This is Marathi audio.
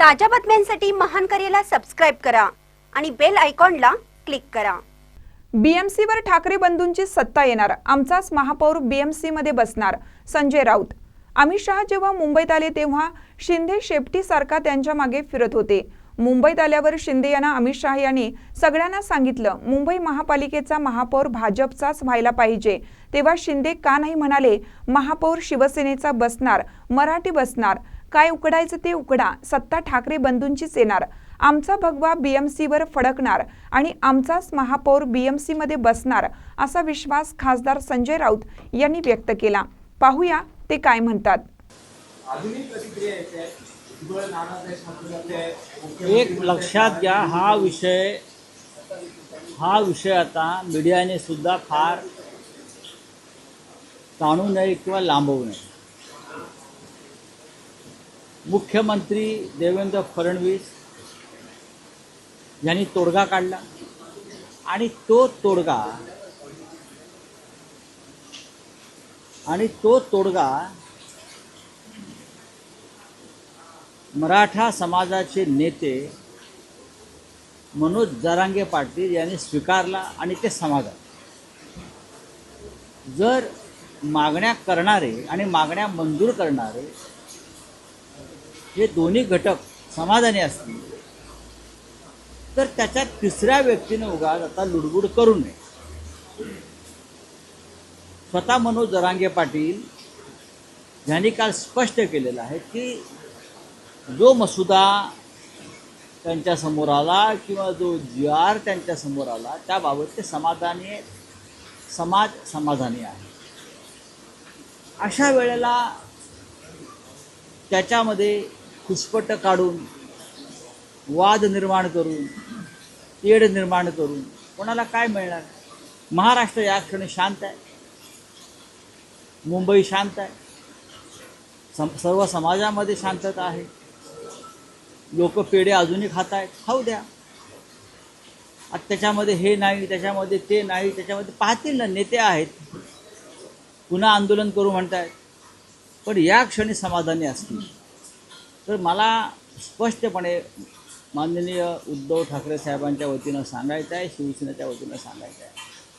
ताज्या बातम्यांसाठी महान करेला सबस्क्राईब करा आणि बेल आयकॉनला क्लिक करा. बीएमसीवर ठाकरे बंधूंची सत्ता येणार. आमचाच महापौर बीएमसीमध्ये बसणार. संजय राऊत. अमित शहा जेव्हा मुंबईत आले तेव्हा शिंदे शेपटीसारखा त्यांच्या मागे फिरत होते. मुंबईत आल्यावर शिंदे यांना अमित शहा यांनी सगळ्यांना सांगितलं मुंबई महापालिकेचा महापौर भाजपचाच व्हायला पाहिजे. तेव्हा शिंदे का नाही म्हणाले महापौर शिवसेनेचा बसणार मराठी बसणार काय उकडायचं ते उकडा. सत्ता ठाकरे बंधूंचीच येणार. आमचा भगवा बीएमसीवर फडकणार आणि आमचाच महापौर बीएमसीमध्ये बसणार असा विश्वास खासदार संजय राऊत यांनी व्यक्त केला. पाहूया ते काय म्हणतात. एक लक्षात घ्या हा विषय हा विषय आता मीडियाने सुद्धा फार ताणू नये किंवा लांबवू नये. मुख्यमंत्री देवेंद्र फडणवीस यांनी तोडगा काढला. आणि तो तोडगा आणि तो तोडगा मराठा समाजाचे नेते मनोज जरांगे पाटील यांनी स्वीकारला आणि ते समाधान. जर मागण्या करणारे आणि मागण्या मंजूर करणारे हे दोन्ही घटक समाधानी असतील. तर त्याच्यात तिसऱ्या व्यक्तीने उगाच आता लुडबुड करू नये. स्वतः मनोज जरांगे पाटील यांनी काल स्पष्ट केलेलं आहे की जो मसुदा त्यांच्यासमोर आला किंवा जो जी आर त्यांच्यासमोर आला त्याबाबत ते समाधानी समाज समाधानी आहे. अशा वेळेला त्याच्यामध्ये खुसपट काढून वाद निर्माण करून तेढ निर्माण करून कोणाला काय मिळणार? महाराष्ट्र या क्षणी शांत आहे. मुंबई शांत आहे. सम सर्व समाजामध्ये शांतता आहे. लोक पेढे अजूनही खात आहेत. खाऊ द्या. आता त्याच्यामध्ये हे नाही त्याच्यामध्ये ते नाही त्याच्यामध्ये पाहतील ना नेते आहेत. पुन्हा आंदोलन करू म्हणतायत. पण या क्षणी समाधानी असतील. तर मला स्पष्टपणे माननीय उद्धव ठाकरे साहेबांच्या वतीनं सांगायचं आहे शिवसेनेच्या वतीनं सांगायचं आहे.